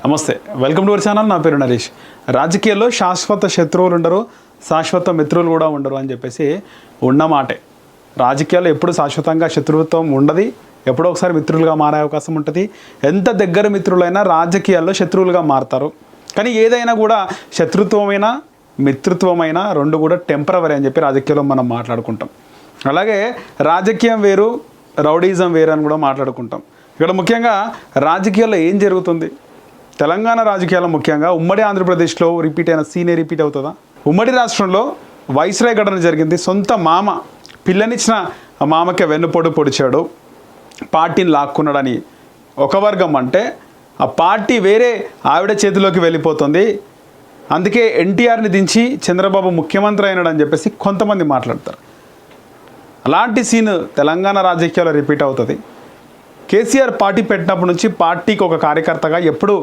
నమస్తే. Welcome to our channel నా పేరు నరేష్. రాజకీయాల్లో శాశ్వత శత్రువులు ఉండరు శాశ్వత మిత్రులు కూడా ఉండరు అని చెప్పేసి ఉన్న మాటే. రాజకీయాల్లో ఎప్పుడు శాశ్వతంగా శత్రుత్వం ఉండదు ఎప్పుడో ఒకసారి మిత్రులుగా మారే అవకాశం ఉంటుంది. ఎంత దగ్గర మిత్రులైనా రాజకీయాల్లో శత్రువులుగా మారతారు. కానీ ఏదైనా కూడా శత్రుత్వమైన మిత్రుత్వమైన రెండు కూడా టెంపరవరీ అని చెప్పి రాజకీయాల్లో మనం మాట్లాడుకుంటాం. అలాగే రాజకీయం వేరు రౌడీజం వేరు అని కూడా మాట్లాడుకుంటాం. ఇక్కడ ముఖ్యంగా రాజకీయాల్లో ఏం జరుగుతుంది? తెలంగాణ రాజకీయాల్లో ముఖ్యంగా ఉమ్మడి ఆంధ్రప్రదేశ్లో రిపీట్ అయిన సీనే రిపీట్ అవుతుందా? ఉమ్మడి రాష్ట్రంలో వైస్రాయ్ ఘటన జరిగింది. సొంత మామ పిల్లనిచ్చిన మామకి వెన్నుపోటు పొడిచాడు. పార్టీని లాక్కున్నాడని ఒక వర్గం అంటే ఆ పార్టీ వేరే ఆవిడ చేతిలోకి వెళ్ళిపోతుంది. అందుకే ఎన్టీఆర్ని దించి చంద్రబాబు ముఖ్యమంత్రి అయినాడని చెప్పేసి కొంతమంది మాట్లాడతారు. అలాంటి సీన్ తెలంగాణ రాజకీయాల్లో రిపీట్ అవుతుంది. కేసీఆర్ పార్టీ పెట్టినప్పటి నుంచి పార్టీకి ఒక కార్యకర్తగా ఎప్పుడు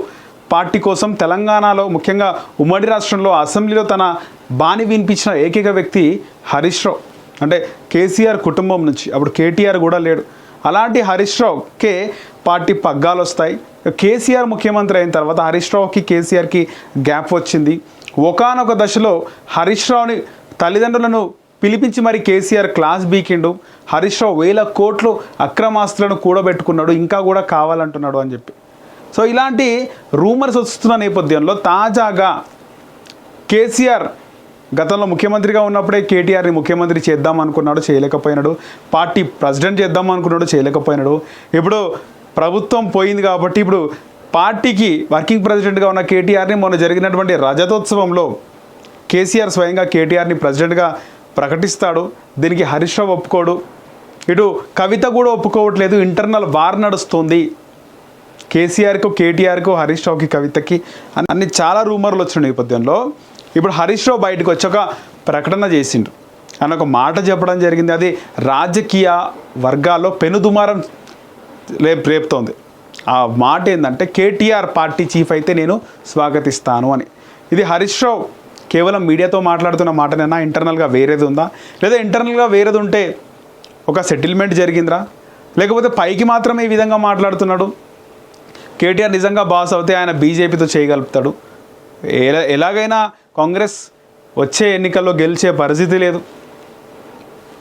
పార్టీ కోసం తెలంగాణలో ముఖ్యంగా ఉమ్మడి రాష్ట్రంలో అసెంబ్లీలో తన బాని వినిపించిన ఏకైక వ్యక్తి హరీష్ రావు. అంటే కేసీఆర్ కుటుంబం నుంచి అప్పుడు కేటీఆర్ కూడా లేడు. అలాంటి హరీష్ రావుకే పార్టీ పగ్గాలు వస్తాయి. కేసీఆర్ ముఖ్యమంత్రి అయిన తర్వాత హరీష్ రావుకి కేసీఆర్కి గ్యాప్ వచ్చింది. ఒకానొక దశలో హరీష్ రావుని తల్లిదండ్రులను పిలిపించి మరి కేసీఆర్ క్లాస్ బీకిండు. హరీష్ రావు వేల కోట్లు అక్రమాస్తులను కూడబెట్టుకున్నాడు ఇంకా కూడా కావాలంటున్నాడు అని చెప్పి. సో ఇలాంటి రూమర్స్ వస్తున్న నేపథ్యంలో తాజాగా కేసీఆర్ గతంలో ముఖ్యమంత్రిగా ఉన్నప్పుడే కేటీఆర్ని ముఖ్యమంత్రి చేద్దాం అనుకున్నాడు చేయలేకపోయినాడు. పార్టీ ప్రెసిడెంట్ చేద్దాం అనుకున్నాడు చేయలేకపోయినాడు. ఇప్పుడు ప్రభుత్వం పోయింది కాబట్టి ఇప్పుడు పార్టీకి వర్కింగ్ ప్రెసిడెంట్గా ఉన్న కేటీఆర్ని మొన్న జరిగినటువంటి రజతోత్సవంలో కేసీఆర్ స్వయంగా కేటీఆర్ని ప్రెసిడెంట్గా ప్రకటిస్తాడు దీనికి హరీష్ రావు ఒప్పుకోడు. ఇటు కవిత కూడా ఒప్పుకోవట్లేదు ఇంటర్నల్ వార్ నడుస్తుంది. కేసీఆర్కు కేటీఆర్కు హరీష్ రావుకి కవితకి అన్ని చాలా రూమర్లు వచ్చిన నేపథ్యంలో. ఇప్పుడు హరీష్ రావు బయటకు వచ్చి ఒక ప్రకటన చేసిండు. అని ఒక మాట చెప్పడం జరిగింది అది రాజకీయ వర్గాల్లో పెనుదుమారం రేపు రేపుతోంది. ఆ మాట ఏంటంటే కేటీఆర్ పార్టీ చీఫ్ అయితే నేను స్వాగతిస్తాను అని. ఇది హరీష్ రావు కేవలం మీడియాతో మాట్లాడుతున్న మాటనైనా ఇంటర్నల్గా వేరేది ఉందా? లేదా ఇంటర్నల్గా వేరేది ఉంటే ఒక సెటిల్మెంట్ జరిగిందిరా? లేకపోతే పైకి మాత్రమే ఈ విధంగా మాట్లాడుతున్నాడు? కేటీఆర్ నిజంగా బాస్ అవుతే ఆయన బీజేపీతో చేయగలుగుతాడు? ఎలా ఎలాగైనా కాంగ్రెస్ వచ్చే ఎన్నికల్లో గెలిచే పరిస్థితి లేదు.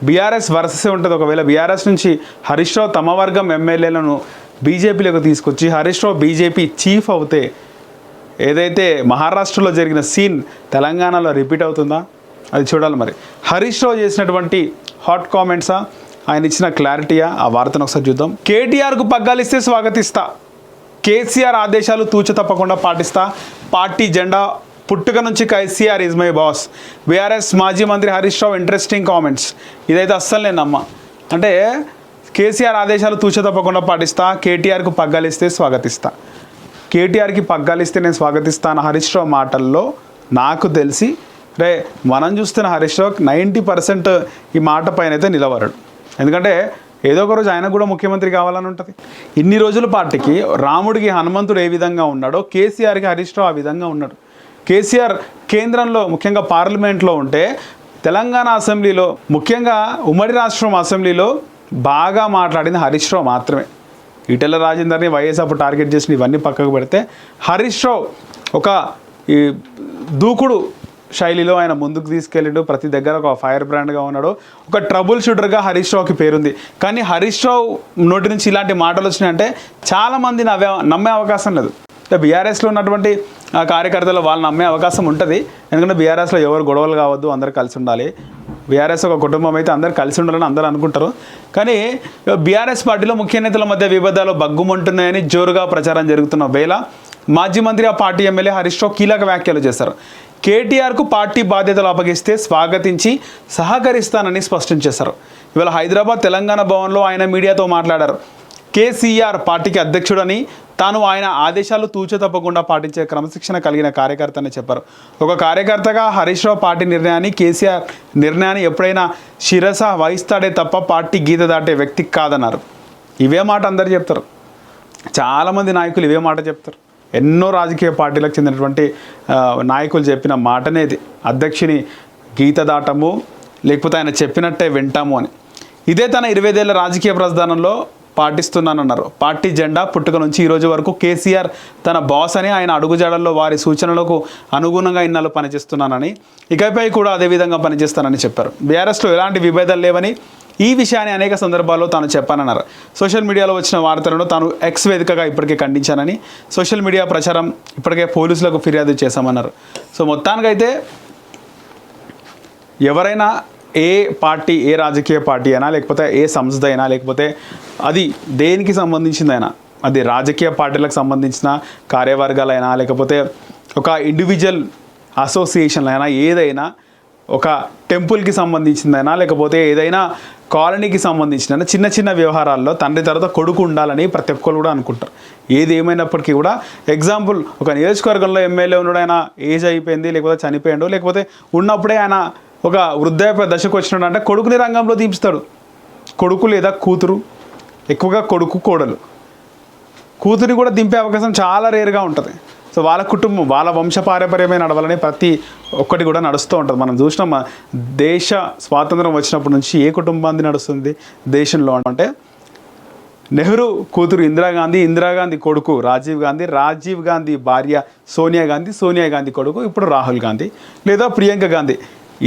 బీఆర్ఎస్ వరసే ఉంటుంది ఒకవేళ. బీఆర్ఎస్ నుంచి హరీష్ రావు తమ వర్గం ఎమ్మెల్యేలను బీజేపీలోకి తీసుకొచ్చి హరీష్ రావు బీజేపీ చీఫ్ అవుతే ఏదైతే మహారాష్ట్రలో జరిగిన సీన్ తెలంగాణలో రిపీట్ అవుతుందా? అది చూడాలి మరి. హరీష్ రావు చేసినటువంటి హాట్ కామెంట్సా? ఆయన ఇచ్చిన క్లారిటీయా? ఆ వార్తను ఒకసారి చూద్దాం. కేటీఆర్కు పగ్గాలిస్తే స్వాగతిస్తా. కేసీఆర్ ఆదేశాలు తూచ తప్పకుండా పాటిస్తా. పార్టీ జెండా పుట్టుక నుంచి KCR is my boss. BRS మాజీ మంత్రి హరీష్ రావు ఇంట్రెస్టింగ్ కామెంట్స్ ఇదైతే అస్సలు నేను నమ్మ. అంటే కేసీఆర్ ఆదేశాలు తూచ తప్పకుండా పాటిస్తా. కేటీఆర్కు పగ్గాలిస్తే స్వాగతిస్తా. కేటీఆర్కి పగ్గాలిస్తే నేను స్వాగతిస్తాను హరీష్ రావు మాటల్లో. నాకు తెలిసి రే మనం చూస్తున్న హరీష్ రావు నైంటీ పర్సెంట్ ఈ మాట పైన అయితే నిలవరడు ఎందుకంటే ఏదో ఒక రోజు ఆయన కూడా ముఖ్యమంత్రి కావాలని ఉంటుంది. ఇన్ని రోజుల పార్టీకి రాముడికి హనుమంతుడు ఏ విధంగా ఉన్నాడో కేసీఆర్కి హరీష్ రావు ఆ విధంగా ఉన్నాడు. కేసీఆర్ కేంద్రంలో ముఖ్యంగా పార్లమెంట్లో ఉంటే తెలంగాణ అసెంబ్లీలో ముఖ్యంగా ఉమ్మడి రాష్ట్రం అసెంబ్లీలో బాగా మాట్లాడింది హరీష్ రావు మాత్రమే. ఈటెల రాజేందర్ని వైఎస్ఆఫ్ టార్గెట్ చేసిన ఇవన్నీ పక్కకు పెడితే హరీష్ రావు ఒక ఈ దూకుడు శైలిలో ఆయన ముందుకు తీసుకెళ్ళిండు. ప్రతి దగ్గర ఒక ఫైర్ బ్రాండ్గా ఉన్నాడు. ఒక ట్రబుల్ షూటర్గా హరీష్ రావుకి పేరుంది. కానీ హరీష్ రావు నోటి నుంచి ఇలాంటి మాటలు వచ్చినాయంటే చాలామంది నవ్వే నమ్మే అవకాశం లేదు. అంటే బీఆర్ఎస్లో ఉన్నటువంటి కార్యకర్తలు వాళ్ళు నమ్మే అవకాశం ఉంటుంది. ఎందుకంటే బీఆర్ఎస్లో ఎవరు గొడవలు కావద్దు అందరు కలిసి ఉండాలి. బీఆర్ఎస్ ఒక కుటుంబం అయితే అందరు కలిసి ఉండాలని అందరూ అనుకుంటారు. కానీ బీఆర్ఎస్ పార్టీలో ముఖ్య నేతల మధ్య విభేదాలు బగ్గుమంటున్నాయని జోరుగా ప్రచారం జరుగుతున్న వేళ మాజీ మంత్రి ఆ పార్టీ ఎమ్మెల్యే హరీష్ రావు కీలక వ్యాఖ్యలు చేశారు. కేటీఆర్కు పార్టీ బాధ్యతలు అప్పగిస్తే స్వాగతించి సహకరిస్తానని స్పష్టం చేశారు. ఇవాళ హైదరాబాద్ తెలంగాణ భవన్లో ఆయన మీడియాతో మాట్లాడారు. కేసీఆర్ పార్టీకి అధ్యక్షుడని తాను ఆయన ఆదేశాలు తూచ తప్పకుండా పాటించే క్రమశిక్షణ కలిగిన కార్యకర్త అని చెప్పారు. ఒక కార్యకర్తగా హరీష్ రావు పార్టీ నిర్ణయాన్ని కేసీఆర్ నిర్ణయాన్ని ఎప్పుడైనా శిరస వహిస్తాడే తప్ప పార్టీ గీత దాటే వ్యక్తి కాదన్నారు. ఇవే మాట అందరు చెప్తారు. చాలామంది నాయకులు ఇవే మాట చెప్తారు. ఎన్నో రాజకీయ పార్టీలకు చెందినటువంటి నాయకులు చెప్పిన మాటనేది అధ్యక్షుని గీత దాటము లేకపోతే ఆయన చెప్పినట్టే వింటాము అని. ఇదే తన ఇరవైదేళ్ళ రాజకీయ ప్రస్థానంలో పాటిస్తున్నానన్నారు. పార్టీ జెండా పుట్టుక నుంచి ఈరోజు వరకు కేసీఆర్ తన బాస్ అని ఆయన అడుగుజాడల్లో వారి సూచనలకు అనుగుణంగా ఇన్నాళ్ళు పనిచేస్తున్నానని ఇకపై కూడా అదే విధంగా పనిచేస్తానని చెప్పారు. బీఆర్ఎస్లో ఎలాంటి విభేదాలు లేవని ఈ విషయాన్ని అనేక సందర్భాల్లో తాను చెప్పానన్నారు. సోషల్ మీడియాలో వచ్చిన వార్తలను తాను ఎక్స్ వేదికగా ఇప్పటికే ఖండించానని సోషల్ మీడియా ప్రచారం ఇప్పటికే పోలీసులకు ఫిర్యాదు చేశామన్నారు. సో మొత్తానికైతే ఎవరైనా ఏ పార్టీ ఏ రాజకీయ పార్టీ అయినా లేకపోతే ఏ సంస్థ అయినా లేకపోతే అది దేనికి సంబంధించిందైనా అది రాజకీయ పార్టీలకు సంబంధించిన కార్యవర్గాలైనా లేకపోతే ఒక ఇండివిజువల్ అసోసియేషన్లైనా అయినా ఏదైనా ఒక టెంపుల్కి సంబంధించిందైనా లేకపోతే ఏదైనా కాలనీకి సంబంధించిన చిన్న చిన్న వ్యవహారాల్లో తండ్రి తర్వాత కొడుకు ఉండాలని ప్రతి ఒక్కరు కూడా అనుకుంటారు. ఏది ఏమైనప్పటికీ కూడా ఎగ్జాంపుల్ ఒక నియోజకవర్గంలో ఎమ్మెల్యే ఉన్నాడు ఆయన ఏజ్ అయిపోయింది లేకపోతే చనిపోయాడు లేకపోతే ఉన్నప్పుడే ఆయన ఒక వృద్ధాప్య దశకు వచ్చినాడు అంటే కొడుకుని రంగంలో దీపిస్తాడు కొడుకు లేదా కూతురు ఎక్కువగా కొడుకు కోడలు. కూతురి కూడా దింపే అవకాశం చాలా రేరుగా ఉంటుంది. సో వాళ్ళ కుటుంబం వాళ్ళ వంశపారంపర్యమే నడవాలని ప్రతి ఒక్కటి కూడా నడుస్తూ ఉంటుంది. మనం చూసినాం దేశ స్వాతంత్రం వచ్చినప్పటి నుంచి ఏ కుటుంబాన్ని నడుస్తుంది? దేశంలో అంటే నెహ్రూ కూతురు ఇందిరాగాంధీ ఇందిరాగాంధీ కొడుకు రాజీవ్ గాంధీ రాజీవ్ గాంధీ భార్య సోనియా గాంధీ సోనియా గాంధీ కొడుకు ఇప్పుడు రాహుల్ గాంధీ లేదా ప్రియాంక గాంధీ.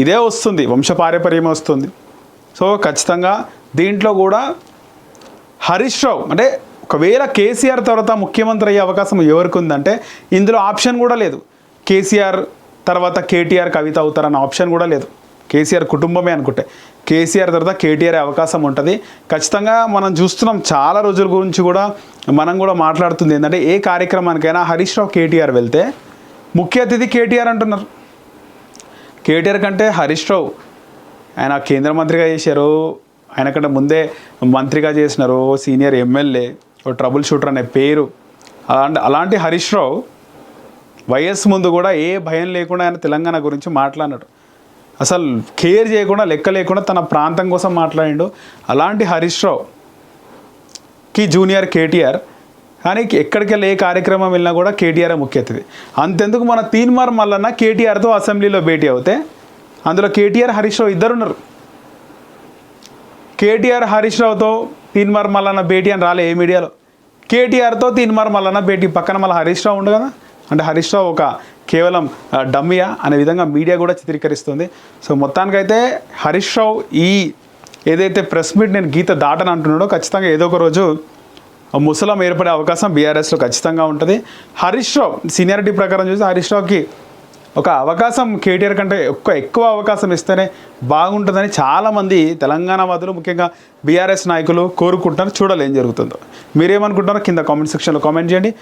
ఇదే వస్తుంది వంశపారపర్యం వస్తుంది. సో ఖచ్చితంగా దీంట్లో కూడా హరీష్ రావు అంటే ఒకవేళ కేసీఆర్ తర్వాత ముఖ్యమంత్రి అయ్యే అవకాశం ఎవరికి ఉందంటే ఇందులో ఆప్షన్ కూడా లేదు. కేసీఆర్ తర్వాత కేటీఆర్ కవిత అవుతారన్న ఆప్షన్ కూడా లేదు. కేసీఆర్ కుటుంబమే అనుకుంటే. కేసీఆర్ తర్వాత కేటీఆర్ అవకాశం ఉంటుంది. ఖచ్చితంగా మనం చూస్తున్నాం చాలా రోజుల గురించి కూడా మనం కూడా మాట్లాడుతుంది ఏంటంటే ఏ కార్యక్రమానికైనా హరీష్ రావు కేటీఆర్ వెళ్తే ముఖ్య అతిథి కేటీఆర్ అంటున్నారు. కేటీఆర్ కంటే హరీష్ రావు ఆయన కేంద్ర మంత్రిగా చేశారు. ఆయన కంటే ముందే మంత్రిగా చేసినారు. సీనియర్ ఎమ్మెల్యే ఓ ట్రబుల్ షూటర్ అనే పేరు. అలాంటి అలాంటి హరీష్ రావు వైఎస్ ముందు కూడా ఏ భయం లేకుండా ఆయన తెలంగాణ గురించి మాట్లాడినాడు. అసలు కేర్ చేయకుండా లెక్క లేకుండా తన ప్రాంతం కోసం మాట్లాడిండు. అలాంటి హరీష్ రావు కి జూనియర్ కేటీఆర్ కానీ ఎక్కడికెళ్ళి ఏ కార్యక్రమం వెళ్ళినా కూడా కేటీఆర్ ముఖ్య అతిథి అంతెందుకు మన తీన్మార్ మల్లన్న కేటీఆర్తో అసెంబ్లీలో భేటీ అవుతే అందులో కేటీఆర్ హరీష్ రావు ఇద్దరున్నారు. కేటీఆర్ హరీష్ రావుతో తీన్మార్ మల్లన్న భేటీ అని రాలే ఏ మీడియాలో. కేటీఆర్తో తీన్మార్ మల్లన్న భేటీ. పక్కన మళ్ళీ హరీష్ రావు ఉండు కదా అంటే హరీష్ రావు ఒక కేవలం డమ్మియా అనే విధంగా మీడియా కూడా చిత్రీకరిస్తుంది. సో మొత్తానికైతే హరీష్ రావు ఈ ఏదైతే ప్రెస్ మీట్ నేను గీత దాటని అంటున్నాడో ఖచ్చితంగా ఏదో ఒక రోజు ముసలం ఏర్పడే అవకాశం బీఆర్ఎస్లో ఖచ్చితంగా ఉంటుంది. హరీష్ రావు సీనియారిటీ ప్రకారం చూస్తే హరీష్ రావుకి ఒక అవకాశం కేటీఆర్ కంటే ఎక్కువ ఎక్కువ అవకాశం ఇస్తేనే బాగుంటుందని చాలామంది తెలంగాణ వాదులు ముఖ్యంగా బీఆర్ఎస్ నాయకులు కోరుకుంటున్నారు. చూడాలి ఏం జరుగుతుందో. మీరేమనుకుంటున్నారో కింద కామెంట్ సెక్షన్లో కామెంట్ చేయండి.